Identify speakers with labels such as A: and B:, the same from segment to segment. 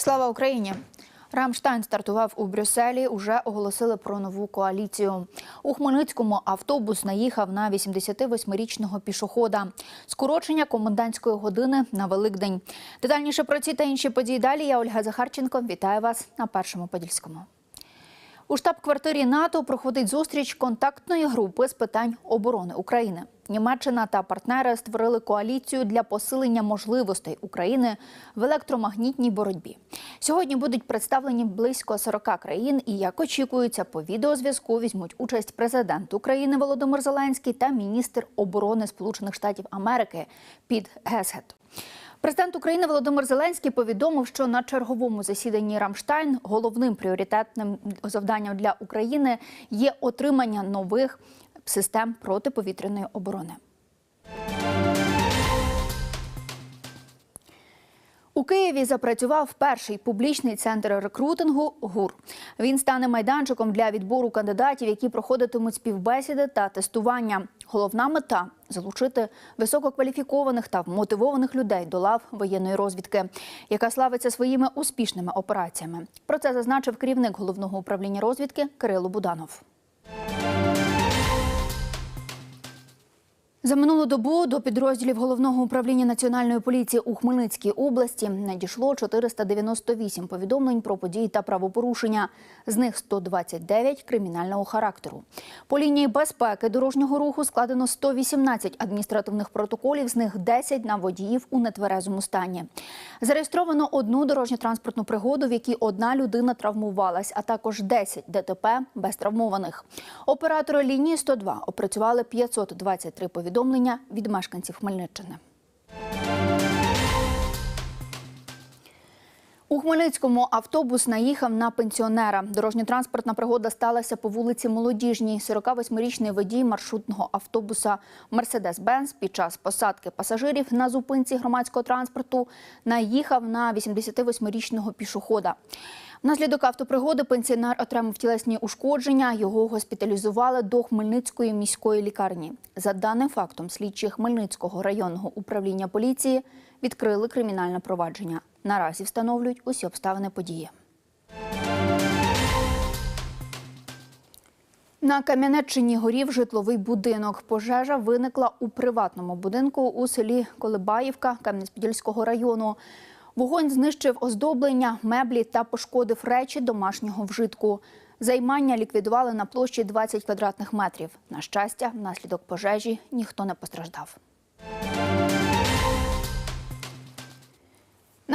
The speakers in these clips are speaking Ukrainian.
A: Слава Україні! Рамштайн стартував у Брюсселі. Уже оголосили про нову коаліцію. У Хмельницькому автобус наїхав на 88-річного пішохода. Скорочення комендантської години на Великдень. Детальніше про ці та інші події далі. Я Ольга Захарченко. Вітаю вас на першому подільському. У штаб-квартирі НАТО проходить зустріч контактної групи з питань оборони України. Німеччина та партнери створили коаліцію для посилення можливостей України в електромагнітній боротьбі. Сьогодні будуть представлені близько 40 країн, і як очікується, по відеозв'язку візьмуть участь президент України Володимир Зеленський та міністр оборони Сполучених Штатів Америки Піт Гесгет. Президент України Володимир Зеленський повідомив, що на черговому засіданні Рамштайн головним пріоритетним завданням для України є отримання нових систем протиповітряної оборони. У Києві запрацював перший публічний центр рекрутингу ГУР. Він стане майданчиком для відбору кандидатів, які проходитимуть співбесіди та тестування. Головна мета залучити висококваліфікованих та вмотивованих людей до лав воєнної розвідки, яка славиться своїми успішними операціями. Про це зазначив керівник головного управління розвідки Кирило Буданов. За минулу добу до підрозділів головного управління національної поліції у Хмельницькій області надійшло 498 повідомлень про події та правопорушення. З них 129 кримінального характеру. По лінії безпеки дорожнього руху складено 118 адміністративних протоколів, з них 10 на водіїв у нетверезому стані. Зареєстровано одну дорожньо-транспортну пригоду, в якій одна людина травмувалась, а також 10 ДТП без травмованих. Оператори лінії 102 опрацювали 523 повідомлення повідомлення від мешканців Хмельниччини. Хмельницькому автобус наїхав на пенсіонера. Дорожньо-транспортна пригода сталася по вулиці Молодіжній. 48-річний водій маршрутного автобуса Мерседес-Бенз під час посадки пасажирів на зупинці громадського транспорту наїхав на 88-річного пішохода. Внаслідок автопригоди пенсіонер отримав тілесні ушкодження. Його госпіталізували до Хмельницької міської лікарні. За даним фактом, слідчі Хмельницького районного управління поліції відкрили кримінальне провадження. Наразі встановлюють усі обставини події. На Кам'янеччині горів житловий будинок. Пожежа виникла у приватному будинку у селі Колибаївка Кам'янець-Подільського району. Вогонь знищив оздоблення, меблі та пошкодив речі домашнього вжитку. Займання ліквідували на площі 20 квадратних метрів. На щастя, внаслідок пожежі ніхто не постраждав.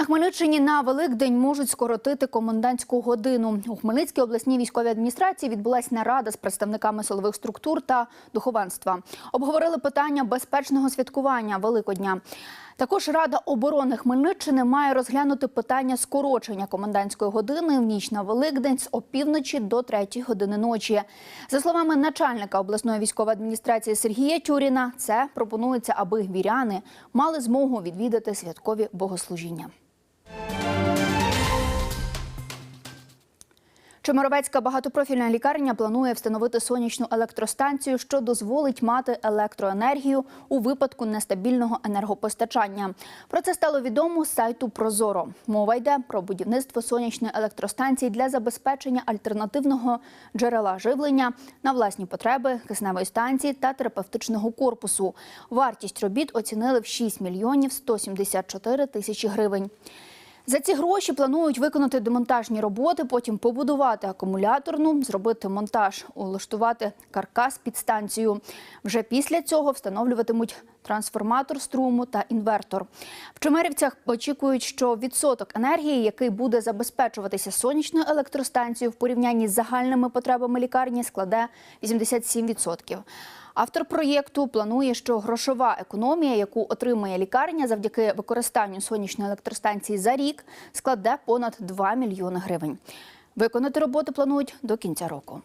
A: Хмельниччині на Великдень можуть скоротити комендантську годину. У Хмельницькій обласній військовій адміністрації відбулася нарада з представниками силових структур та духовенства. Обговорили питання безпечного святкування Великодня. Також Рада оборони Хмельниччини має розглянути питання скорочення комендантської години в ніч на Великдень з опівночі до 3 години ночі. За словами начальника обласної військової адміністрації Сергія Тюріна, це пропонується, аби віряни мали змогу відвідати святкові богослужіння. Чемеровецька багатопрофільна лікарня планує встановити сонячну електростанцію, що дозволить мати електроенергію у випадку нестабільного енергопостачання. Про це стало відомо з сайту Прозоро. Мова йде про будівництво сонячної електростанції для забезпечення альтернативного джерела живлення на власні потреби, кисневої станції та терапевтичного корпусу. Вартість робіт оцінили в 6 мільйонів 174 тисячі гривень. За ці гроші планують виконати демонтажні роботи, потім побудувати акумуляторну, зробити монтаж, улаштувати каркас під станцію. Вже після цього встановлюватимуть трансформатор струму та інвертор. В Чемерівцях очікують, що відсоток енергії, який буде забезпечуватися сонячною електростанцією в порівнянні з загальними потребами лікарні, складе 87%. Автор проєкту планує, що грошова економія, яку отримає лікарня завдяки використанню сонячної електростанції за рік, складе понад 2 мільйони гривень. Виконати роботи планують до кінця року.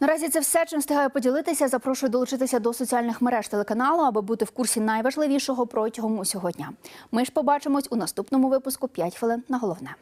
A: Наразі це все, чим встигаю поділитися. Запрошую долучитися до соціальних мереж телеканалу, аби бути в курсі найважливішого протягом усього дня. Ми ж побачимось у наступному випуску «5 хвилин на головне.